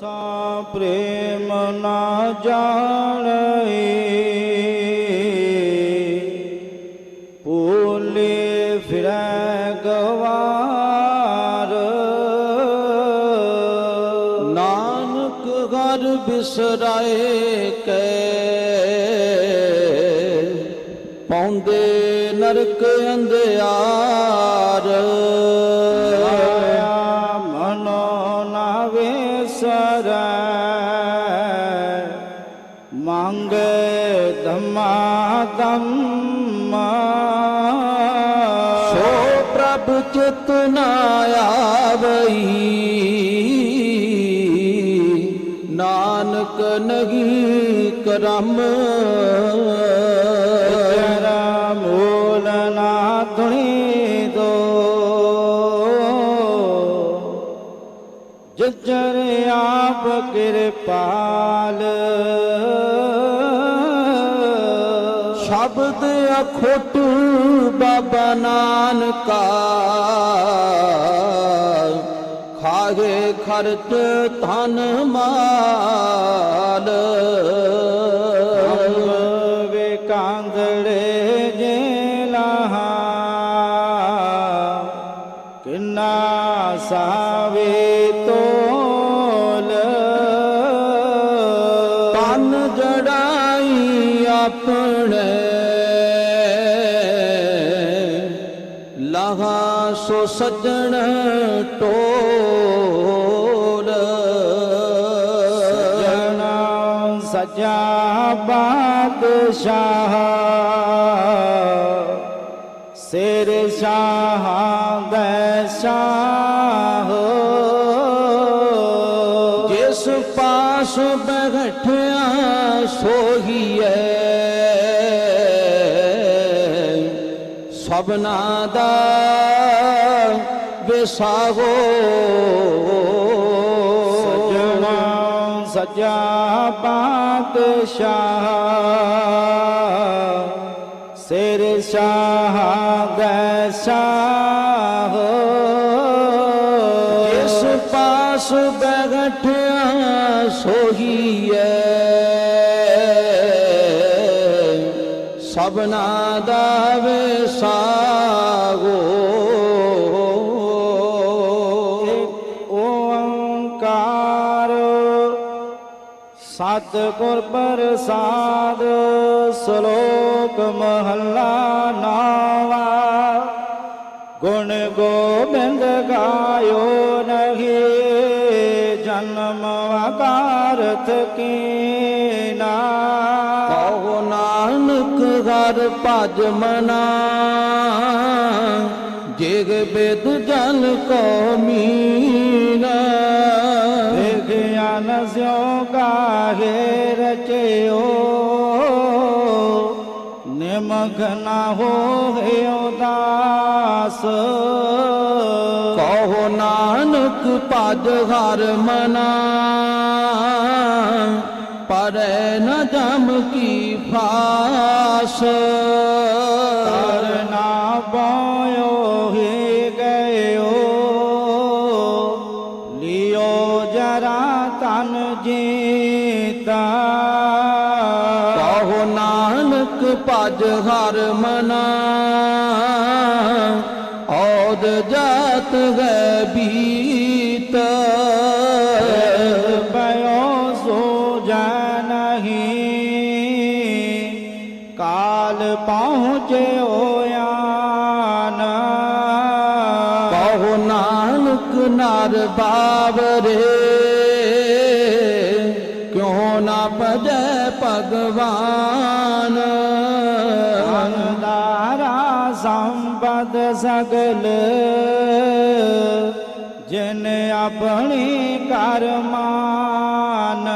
ਸਾ ਪ੍ਰੇਮ ਨਾ ਜਾਣਈ ਭੂਲੇ ਫਿਰੈ ਗਵਾਰ। ਨਾਨਕ ਘਰ ਬਿਸਰਾਏ ਕੈ। ਪੌਂਦੇ ਨਰਕ ਅੰਧਿਆਰ। ਧੰਮਾ ਸੋ ਪ੍ਰਭ ਚਿਤ ਨ ਆਵਈ ਨਾਨਕ ਨਹੀਂ ਕਰਮ ਤੇਰਾ ਮੂਲ ਨਾ ਧੁਣੀ ਦੋ ਜਜਰ ਆਪ ਕਿਰਪਾਲ ਸ਼ਬਦ ਅਖੋਟ ਬਾਬਾ ਨਾਨਕਾ ਖਾਗੇ ਖਰਚ ਧਨ ਮਾਲ। ਵੇ ਕਾਂਦੜੇ ਜੇ ਲਹਾ ਕਿੰਨਾ ਸਾਵੇ ਤੋਲ। ਤਨ ਜੜਾਈ ਆਪਣੇ ਸੱਜਣ ਟੋਲ ਜਣਾ ਸਜਾ ਬਾਦਸ਼ਾਹ। ਸਿਰ ਸ਼ਾਹ ਦੇ ਸ਼ਾਹ। ਜਿਸ ਪਾਸ ਬੈਠਿਆ ਸੋਹੀਐ। ਸਭਨਾ ਦਾ ਵਿਸਾਗੋ ਸਜਣਾ ਸਜਾ ਬਾਦਸ਼ਾਹ ਸਿਰ ਸ਼ਾਹ ਗੈ ਸ਼ਾਹ ਸਤਿਗੁਰ ਪ੍ਰਸਾਦ, ਸ਼ਲੋਕ ਮਹੱਲਾ ਨਾਵਾ। ਗੁਣ ਗੋਬਿੰਦ ਗਾਇਓ ਨਹੀਂ, ਜਨਮ ਵਕਾਰਤ ਕੀਨਾ ਕਹੋ ਨਾਨਕ ਘਰ ਭਜ ਮਨਾ ਜਿਗ ਬਿਦ ਜਨ ਕੋ ਮੀਨਾ ਵਿਗਿਆਨ ਸਿਓ ਕਾਹੇ ਰਚਿਓ। ਨਿਮਖ ਨਾ ਹੋਏ ਉਦਾਸ। ਕਹੋ ਨਾਨਕ ਭਜ ਹਰ ਮਨਾ। ਪਰੈ ਨ ਜਮ ਕੀ ਫਾਸ। ਮਨਾ। ਔਦ ਜਾਤ ਗੈ ਬੀਤ। ਪਇਓ ਸੋ ਨਹੀਂ ਕਾਲ ਪਹੁੰਚਿਓ ਆਨ ਕਹੋ ਨਾਨਕ ਨਰ ਬਾਵਰੇ। ਆਪਣੇ ਕਰਮਾਨ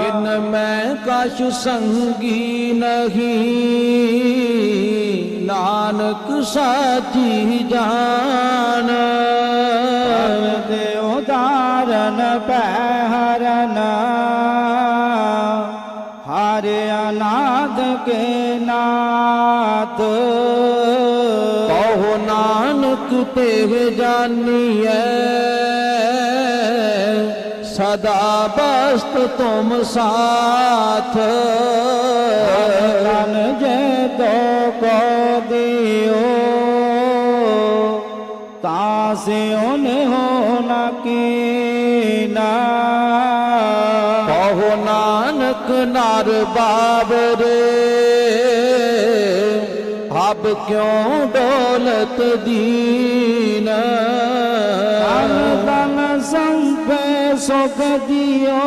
ਇਨ ਮੈਂ ਕਛ ਸੰਗੀ ਨਹੀਂ ਨਾਨਕ ਸਾਚੀ ਜਾਨ ਤੇ ਵਿਜਾਨੀ ਐ। ਸਦਾ ਬਸਤ ਤੁਮ ਸਾਥ। ਤਨ ਜੈ ਤੋ ਕੋ ਦਿਓ। ਤਾ ਸੇ ਉਨ ਹੋ ਨਾ ਕੀਨਾ। ਕਹੋ ਨਾਨਕ ਨਰ ਬਾਬਰੇ। ਆਪ ਕਿਉਂ ਦੌਲਤ ਦੀਨ? ਤਨ ਤਨ ਸੰਪੇ ਸੁਖ ਦਿਓ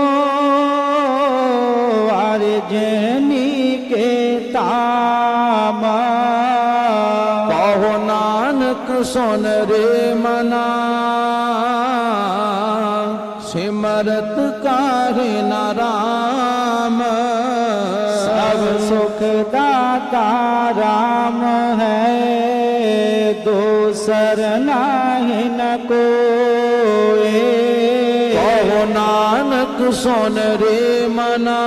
ਵਾਰ ਜਨੀ ਕੇ ਤਾਮ ਕਹੋ ਨਾਨਕ ਸੁਨ ਰੇ ਮਨਾ ਸਿਮਰਤ ਕਰ ਨਾਰਾਮ ਸਭ ਸੁਖ ਦਾਤਾ ਨਾਨਕ ਸੁਨ ਰੇ ਮਨਾ।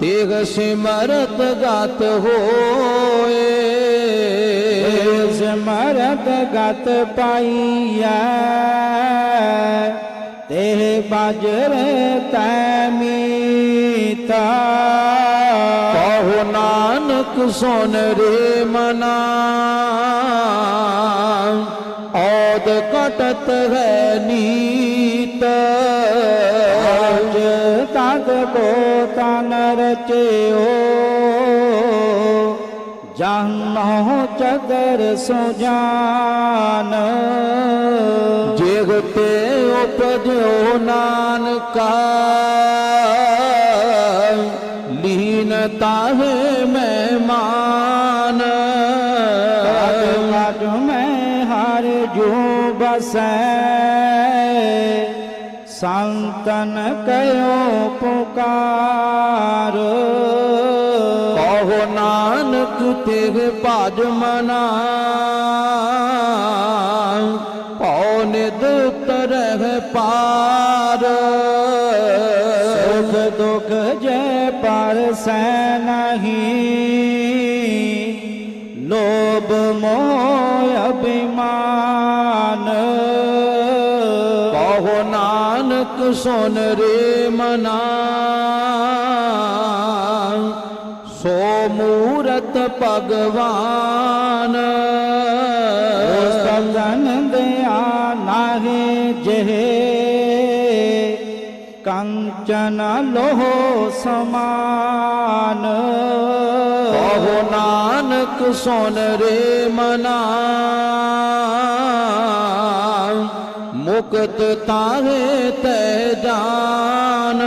ਤੇਗ ਸਿਮਰਤ ਗਤ ਹੋਏ। ਸਿਮਰਤ ਗਤ ਪਾਈਐ। ਤੇ ਬਾਜਰ ਤੈ ਮੀਤਾ। ਕਹੋ ਨਾਨਕ ਸੁਨ ਰੇ ਮਨਾ। ਔਦ ਕਟਤ ਕੋ ਤਨ ਰਚਿਓ। ਜਾਨੋ ਚਦਰ ਸੁਜਾਨ ਜਿਗ ਤੇ ਉਪਜਿਓ ਨਾਨਕਾ। ਲੀਨ ਤਾਹੇ ਸੰਤਨ ਕਯੋ ਪੁਕਾਰ। ਕਹੋ ਨਾਨਕ ਤੇਗ ਭਜ ਮਨਾ। ਪਉ ਨਿਦ ਉਤਰਹਿ ਪਾਰ। ਸੁਖ ਦੁਖ ਜੈ ਸੁਨ ਰੇ ਮਨਾ। ਸੋ ਮੂਰਤ ਭਗਵਾਨ। ਸਤਨ ਦਿਆ ਨਾਹੀ ਜਿਹੇ। ਕੰਚਨ ਲੋਹ ਸਮਾਨ। ਕਹੋ ਨਾਨਕ ਸੁਨ ਰੇ ਮਨਾ। ਮੁਕਤ ਤਾਹੇ ਤੈ ਜਾਨ।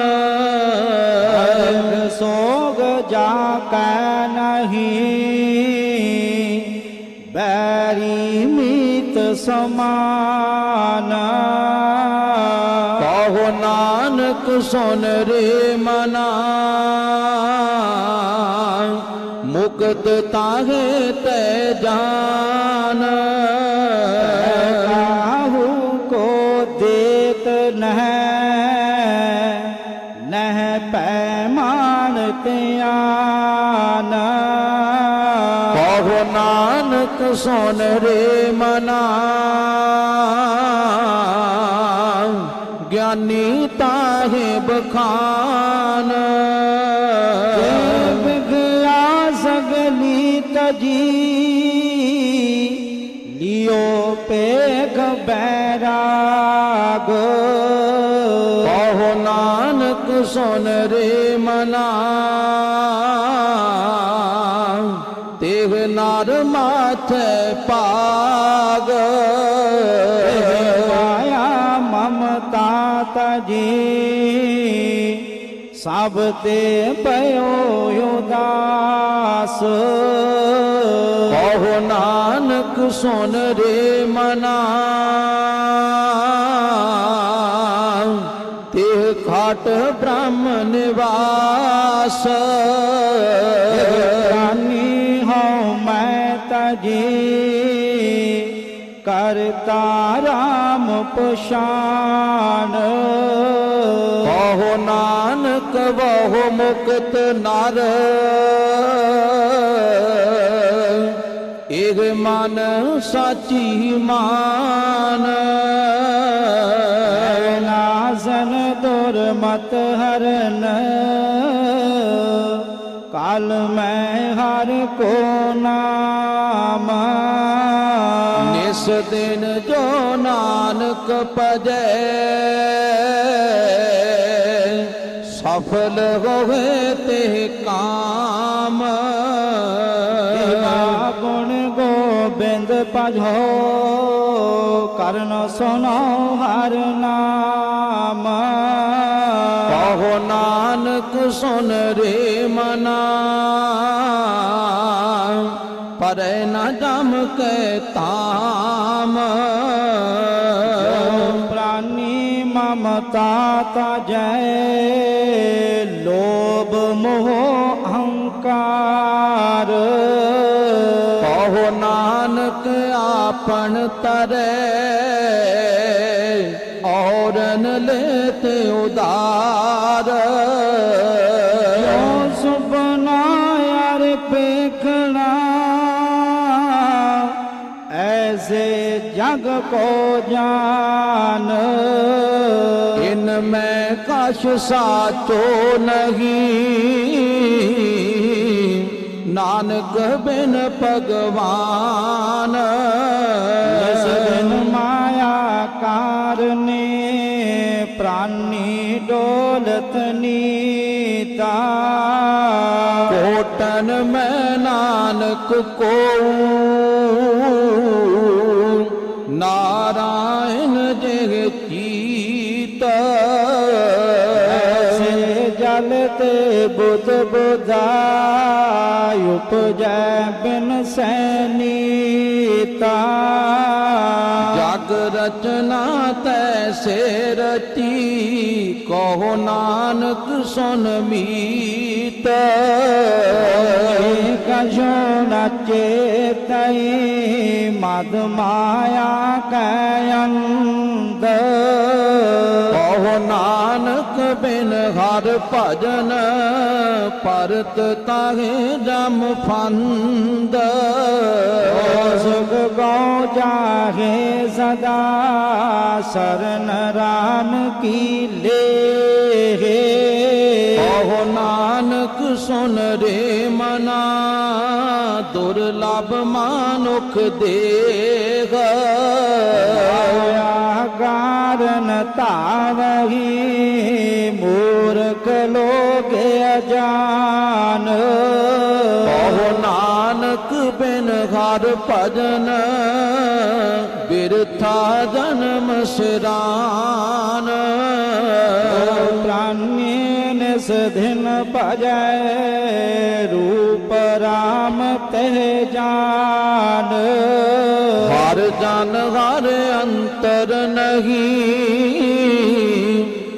ਸੋਗ ਜਾ ਕੈ ਨਹੀਂ। ਬੈਰੀ ਮੀਤ ਸਮਾਨ। ਕਹੋ ਨਾਨਕ ਸੁਨ ਰੇ ਮਨਾ। ਮੁਕਤ ਤਾਹੇ ਤੈ ਜਾਨ। ਤਿਆਨ ਕਹੋ ਨਾਨਕ ਸੁਨ ਰੇ ਮਨਾ। ਗਿਆਨੀ ਤਾਹੇ ਬਖਾਨ। ਜੇ ਬਿਗਿਆ ਸਗਲੀ ਤਜੀ ਲਿਓ ਪੇਖ ਬੈਰਾਗ। ਕਹੋ ਨਾਨਕ ਸੁਨ ਰੇ ਮਨਾ। ਮਾਥੇ ਪਾਗ ਮਾਇਆ ਮਮਤਾ ਤਜੀ। ਸਭ ਤੇ ਪਇਓ ਉਦਾਸ। ਕਹੋ ਨਾਨਕ ਸੁਨ ਰੇ ਮਨਾ। ਤੇ ਖਾਟ ਬ੍ਰਹਮ ਨਿਵਾਸ। ਲਾਗੇ ਕਰਤਾ RAM ਪਛਾਨ। ਕਹੋ ਨਾਨਕ ਵਹੁ ਮੁਕਤ ਨਰ। ਇਹ ਮਨ ਸਾਚੀ ਮਾਨ। ਨਾਜ਼ਨ ਦੁਰਮਤ ਹਰਨ। ਕਾਲ ਮੈਂ ਹਰ ਕੋ ਨਾਮ। ਨਿਸ ਦਿਨ ਜੋ ਨਾਨਕ ਭਜੈ ਸਫਲ ਹੋਵੇ ਤੇ ਕਾਮ। ਤੇਰਾ ਗੁਣ ਗੋਬਿੰਦ ਭਜੋ ਕਰਨ ਸੁਨੋ ਹਰ ਨਾਮ। ਨਾਨਕ ਸੁਨ ਰੇ ਮਨਾ। ਪਰੈ ਨ ਜਮ ਕੇ ਤਾਮ ਪ੍ਰਾਨੀ ਮਮਤਾ ਤਜੈ ਲੋਭ ਮੋਹ ਅਹੰਕਾਰ ਕਹੋ ਨਾਨਕ ਆਪਨ ਤਰੈ ਔਰਨ ਲੈਤ ਉਦਾਰ ਜਗ ਕੋ ਜਾਨ ਇਨ ਮੈਂ ਕਛ ਸਾਚੋ ਨਹੀਂ। ਨਾਨਕ ਬਿਨ ਭਗਵਾਨ। ਇਸ ਦਿਨ ਮਾਇਆ ਕਾਰਨੇ ਪ੍ਰਾਨੀ ਡੋਲਤ ਨੀਤਾ। ਕੋਟਨ ਮੈਂ ਨਾਨਕ ਕੋ ਨਾਰਾਇਣ ਜਿਹ ਚੀਤ ਐਸੇ ਜਲ ਤੇ ਬੁੱਧ ਬੁਧਾਇ ਉਪਜੈ ਬਿਨ ਸੈਨੀਤਾ ਜਗ ਰਚਨਾ ਤੈਸੇ ਰਚੀ ਕਹੋ ਨਾਨਕ ਸੁਨ ਮੀਤ ਕਜੋ ਕਹੋ ਨਾਨਕ ਬਿਨ ਹਰ ਭਜਨ ਪਰਤ ਤਾਹੇ ਜਮ ਫੰਦ। ਸੁਖ ਗੋ ਜਾਹੇ ਸਦਾ ਸਰਨ ਰਾਮ ਕੀ ਲੇ ਕਹੋ ਨਾਨਕ ਸੁਨ ਰੇ ਮਨਾ ਦੁਰਲਭ ਮਾਨੁਖ ਦੇਗ ਹੋਇਆ ਕਾਰਨ ਤਾਵਹੀ ਮੂਰਖ ਲੋਗ ਅਜਾਨ। ਕਹੋ ਨਾਨਕ ਬਿਨ ਹਰ ਭਜਨ ਬਿਰਥਾ ਜਨਮ ਸਿਰਾਨ। ਪ੍ਰਾਨੀ ਨਿਸ ਦਿਨ ਭਜੈ ਰੂਪ ਰਾਮ ਤੇ ਜਾਨ। ਹਰ ਜਨ ਹਰ ਅੰਤਰ ਨਹੀਂ।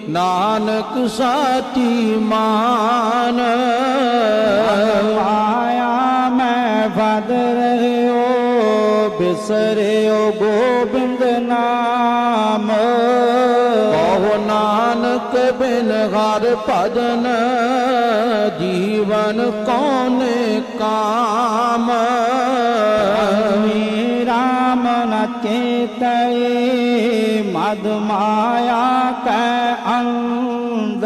ਨਾਨਕ ਸਾਚੀ ਮਾਨ। ਮਾਇਆ ਮੈਂ ਵਦ ਰਹਿਓ ਬਿਸਰਿਓ ਗੋਬਿੰਦ ਨਾਮ। ਕਹੋ ਨਾਨਕ ਬਿਨ ਹਰ ਭਜਨ ਜੀਵਨ ਕੌਨੇ ਕਾਮ। ਨ ਚੇਤਏ ਮਦ ਮਾਇਆ ਕੈ ਅੰਧ।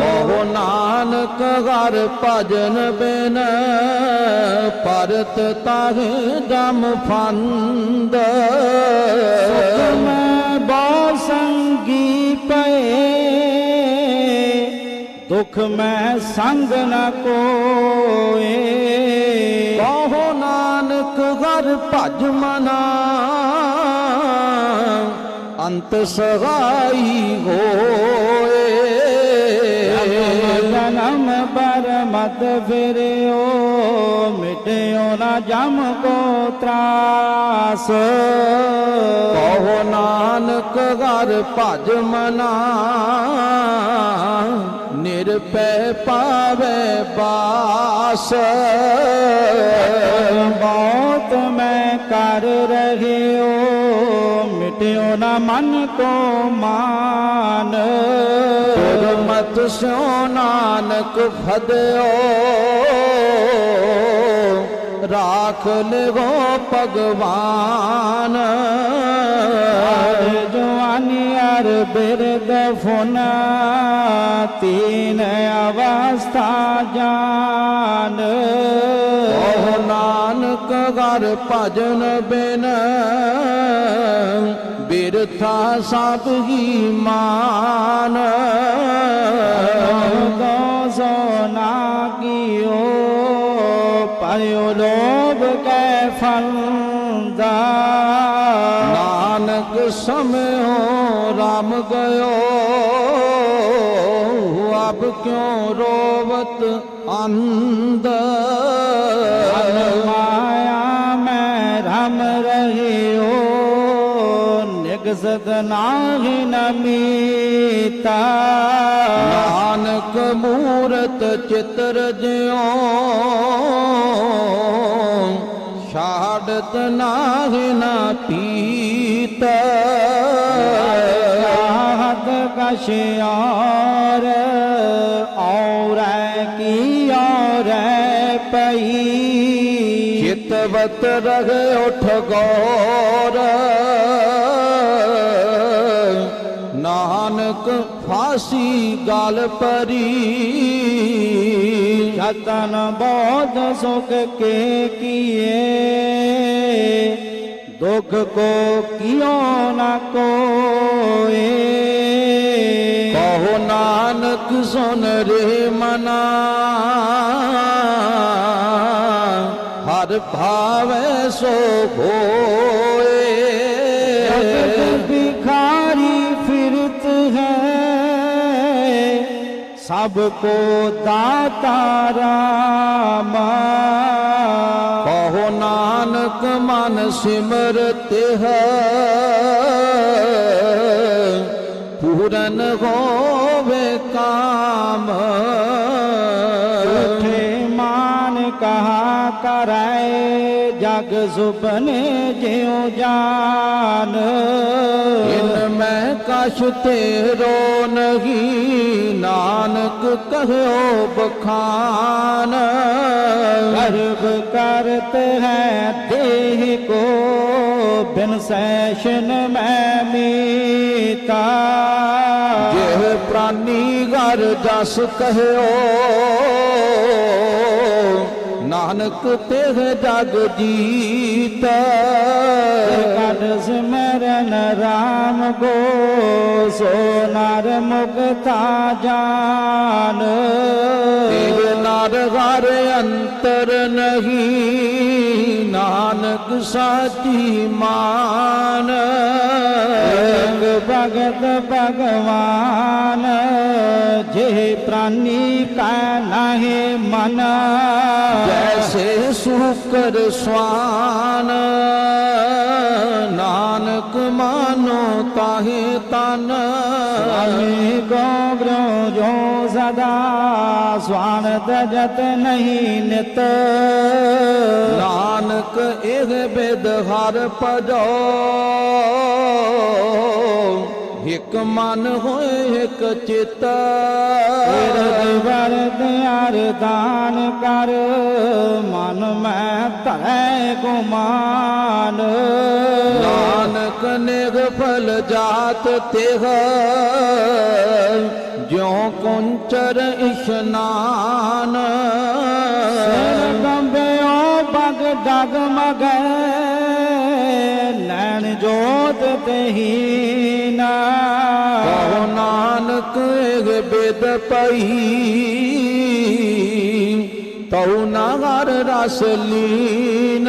ਕਹੋ ਨਾਨਕ ਹਰ ਭਜਨ ਬਿਨ ਪਰਤ ਤਾਹੇ ਜਮ ਫੰਦ। ਸੁਖ ਮੈਂ ਮੈਂ ਸੰਗ ਨਾਨਕ ਹਰ ਭਜ ਮਨਾ। ਅੰਤ ਸਹਾਈ ਹੋਏ। ਜਨਮ ਪਰ ਮਤ ਫਿਰਿਓ ਮਿਟਿਓ ਨਾ ਜਮ ਕੋ ਤਰਾਸ। ਕਹੋ ਨਾਨਕ ਹਰ ਭਜ ਮਨਾ। ਨਿਰਪੈ ਪਾਵੇ ਬਾਸ। ਬਹੁਤ ਮੈਂ ਕਰ ਰਹਿਓ, ਮਿਟਿਓ ਨਾ ਮਨ ਕੋ ਮਾਨ। ਗੁਰਮਤਿ ਸਿਓ ਨਾਨਕ ਫਦਿਓ दाखिल हो भगवान जवानी अर बिरद फोना तीन अवस्था जान ओ नानक घर भजन बिन बिरथा सब ही मान गौ सोना की ओ पायो लो ਜਾਂਦਾ ਨਾਨਕ ਸਮਿਓ ਰਾਮ ਗਇਓ ਆਪ ਕਿਉ ਰੋਵਤ ਅੰਧ ਮਾਇਆ ਮੈਂ ਰਾਮ ਰਹਿਓ ਨਿਗਸਤ ਨਾਹੀ ਨਮੀਤਾ ਨਾਨਕ ਮੂਰਤ ਚਿਤਰ ਜਿਉ شہادت نہ پیتا شاہد کشیار اور کی اور پئی چتوت رہ اٹھ گور نانک فاسی گال پری जतन बोध सुख के किए दुख को कियो न कोए कहो नानक सुन रे मना हर भावे सो भोए ਸਭ ਕੋ ਦਾਤਾ ਰਾਮ ਕਹੋ ਨਾਨਕ ਮਨ ਸਿਮਰਤ ਹੈ ਪੂਰਨ ਹੋਵੇ ਕਾਮ ਉਠੇ ਮਾਨ ਕਹਾ ਕਰੈ ਜਗ ਸੁਪਨੇ ਜਿਉ ਜਾਨ ਕਛ ਤੇਰੋ ਨਹੀਂ, ਨਾਨਕ ਕਹਿਓ ਬਖਾਨ। ਗਰਭ ਕਰਤ ਹੈ ਦੇਹ ਕੋ, ਬਿਨ ਸੈਸ਼ਨ ਮੈਂ ਮੀਤਾ। ਜਿਹ ਪ੍ਰਾਨੀ ਘਰ ਜਸ ਕਹਿਓ ਨਾਨਕ ਤਿਹ ਜਗ ਜੀਤ। ਕਟ ਸਿਮਰਨ RAM ਗੋ ਸੋ ਨਰ ਮੁਕਤਾ ਜਾਨ। ਤਿਹ ਨਰ ਹਰ ਅੰਤਰ ਨਹੀਂ ਨਾਨਕ ਸਾਚੀ ਮਾਨ। ਭਗਤ ਭਗਵਾਨ ਜੇ ਪ੍ਰਾਨੀ ਕੈ ਨਾਹੀ ਮਨ। ਜੈਸੇ ਸੁਕਰ ਸਵਾਨ ਨਾਨਕ ਮਾਨੋ ਤਾਹੇ ਤਨ। ਸਵਾਮੀ ਗੋਬਰੋ ਜੋ ਸਦਾ ਸਵਾਨ ਤਜਤ ਨਹੀਂ ਨਿਤ। ਨਾਨਕ ਇਹ ਬਿਦ ਹਰ ਭਜੋ। ਇਕ ਮਨ ਹੋਏ ਇਕ ਚਿਤ। ਰਗ ਵਰਦ ਅਰਦਾਨ ਕਰ ਮਨ ਮੈਂ ਧਰੈ ਗੁਮਾਨ। ਨਾਨਕ ਫਲ ਜਾਤ ਤਿਹ ਜਿਉ ਕੁੰਚਰ ਇਸ਼ਨਾਨ। ਸਿਰ ਗੰਬਿਓ ਬਗ ਡਗ ਮਗ ਲੈਣ ਜੋਤ ਤਹੀ ਦੀਨਾ ਕਹੋ ਨਾਨਕ ਇਹ ਬੇਦ ਪਈ। ਤਉ ਨਾ ਹਰ ਰਸ ਲੀਨ।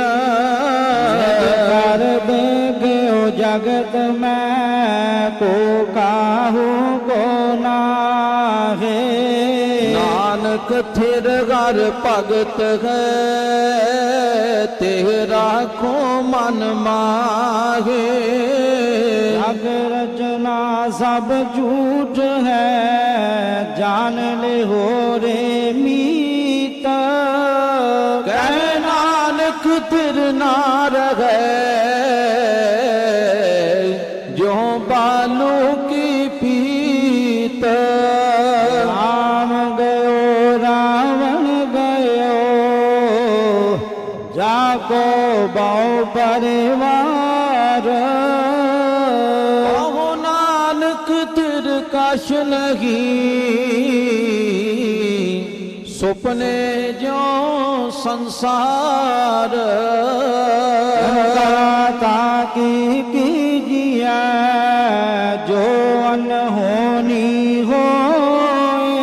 ਕਰ ਬਗਿਓ ਜਗਤ ਮੈਂ ਕੋ ਕਾਹੂ ਕੋ ਨਾਹੇ। ਨਾਨਕ ਥਿਰ ਘਰ ਭਗਤ ਹੈ ਤੇ ਰਾਖੋ ਮਨ ਮਾਹੇ। ਅਗਰ सब झूठ है जान ले हो रे मीत कहना लिख तिर नार है ਜਿਉ ਸੰਸਾਰ। ਤਾ ਕੀ ਜੋ ਹੋਏ।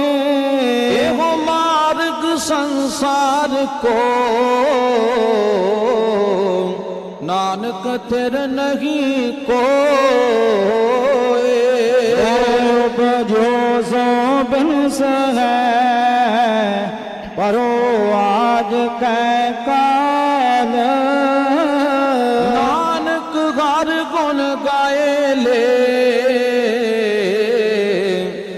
ਇਹੋ ਮਾਰਗ ਸੰਸਾਰ ਕੋ। ਨਾਨਕ ਤੇਰ ਨਹੀਂ ਕੋਏ। ਰੂਪ ਜੋ ਪਰੋ ਆਜ ਕੈ ਕਾਲ। ਨਾਨਕ ਹਰ ਗੁਣ ਗਾਏ ਲੈ।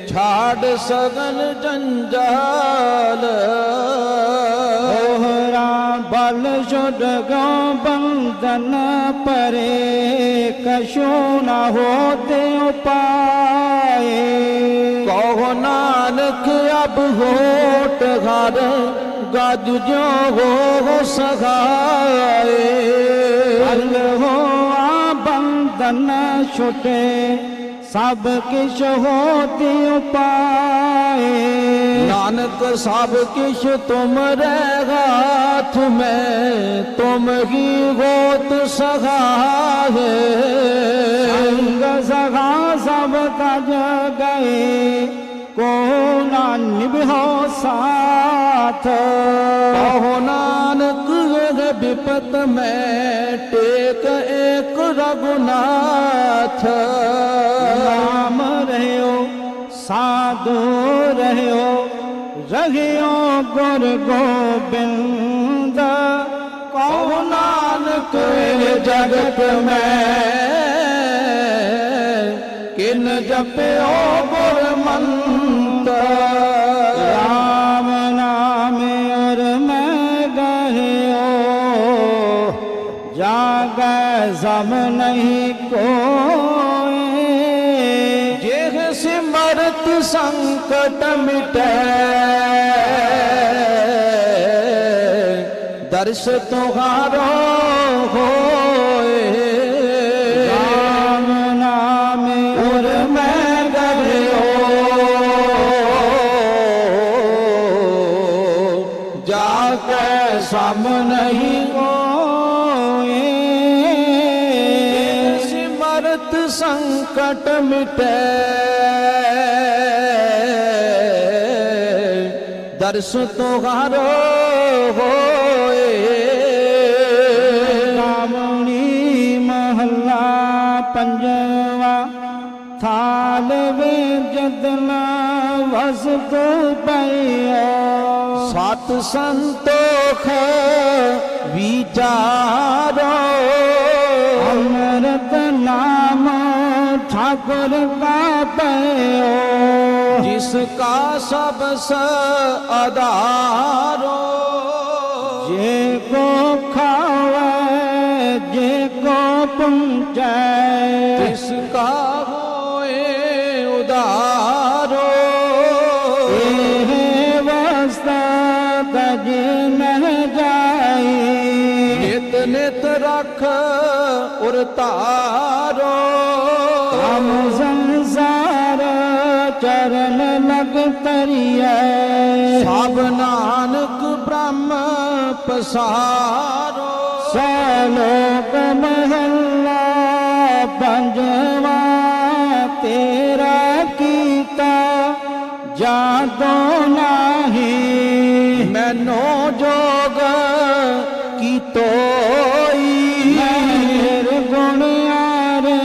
ਛਾੜ ਸਗਨ ਜੰਜਾਲ। ਓਹਰਾ ਬਲ ਛੁਡ ਗਉ ਬੰਦਨ ਪਰੇ। ਕਛੂ ਨ ਹੋਤੇ ਉਪਾਏ ਨਾਨਕ ਅਬ ਹੋਟ ਘਰ, ਗੱਜ ਜੋ ਹੋ ਸਹਾਏ ਬਲ ਹੋਆ ਬੰਦਨ ਛੁਟੇ, ਸਭ ਕਿਛ ਹੋਤੇ ਉਪਾਏ। ਨਾਨਕ ਸਭ ਕਿਛ ਤੁਮ ਰਹਿ ਹਾਥ ਮੈਂ, ਤੁਮ ਹੀ ਹੋਤ ਸਹਾਏ ਸੰਗ ਸਖਾ ਸਭ ਤਜ ਗਏ। ਕੋ ਨਾ ਨਿਭੋ ਸਾਥ। ਕਹੋ ਨਾਨਕ ਇਹ ਵਿਪਤ ਮੈਂ ਟੇਕ ਏਕ ਰਗੁਨਾਥ ਨਾਮ ਰਹਿਓ ਸਾਧੂ ਰਹਿਓ ਰਹਿਓ ਗੁਰ ਗੋਬਿੰਦ। ਕਉ ਨਾਨਕ ਜਗਤ ਮੈਂ ਕਿਨ ਜਾਗੈ ਨਹੀਂ ਕੋਏ ਜਿਹ ਸਿਮਰਤ ਸੰਕਟ ਮਿਟੈ ਦਰਸ ਤੁਹਾਰੋ ਹੋ ਸਿਮਰਤ ਸੰਕਟ ਮਿਟੈ। ਦਰਸ ਤੁਹਾਰੋ ਹੋਏ। ਕਾਮਣੀ ਮਹੱਲਾ ਪੰਜਵਾ ਥਾਲ ਵੇ ਜਦਨਾ ਵਸਤ ਪਈਓ ਸਤ ਸੰਤੋਖ ਵਿਚਾਰੋ ਕਾ ਪਈਓ ਜਿਸ ਕਾ ਸਭ ਸ ਆਧਾਰੋ। ਜੇ ਕੋ ਖਾਵੇ ਜੇ ਕੋ ਪੁੰਚੈ। ਤਿਸ ਕਾ ਹੋਏ ਉਦਾਰੋ ਇਹ ਵਸਤਾ ਤਜ ਮਹਿ ਜਾਈ। ਪਸਾਰੋ ਸਲੋਕ ਮਹੱਲਾ ਪੰਜਵਾ ਤੇਰਾ ਕੀਤਾ ਜਾਦੋ ਨਾਹੀ। ਮੈਨੋ ਜੋਗ ਕੀ ਤੋਈ? ਮੇਰ ਗੁਣ ਆਰੇ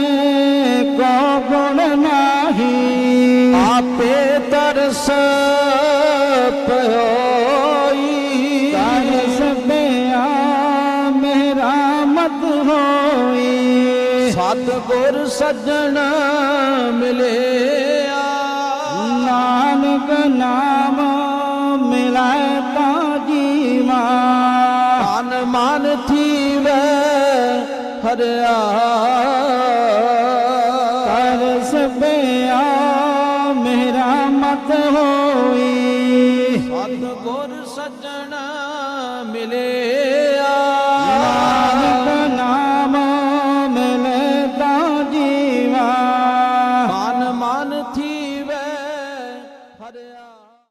ਕੋ ਗੁਣ ਨਾਹੀ। ਆਪੇ ਤਰਸ ਪਇਓਈ ਹਰਿਆ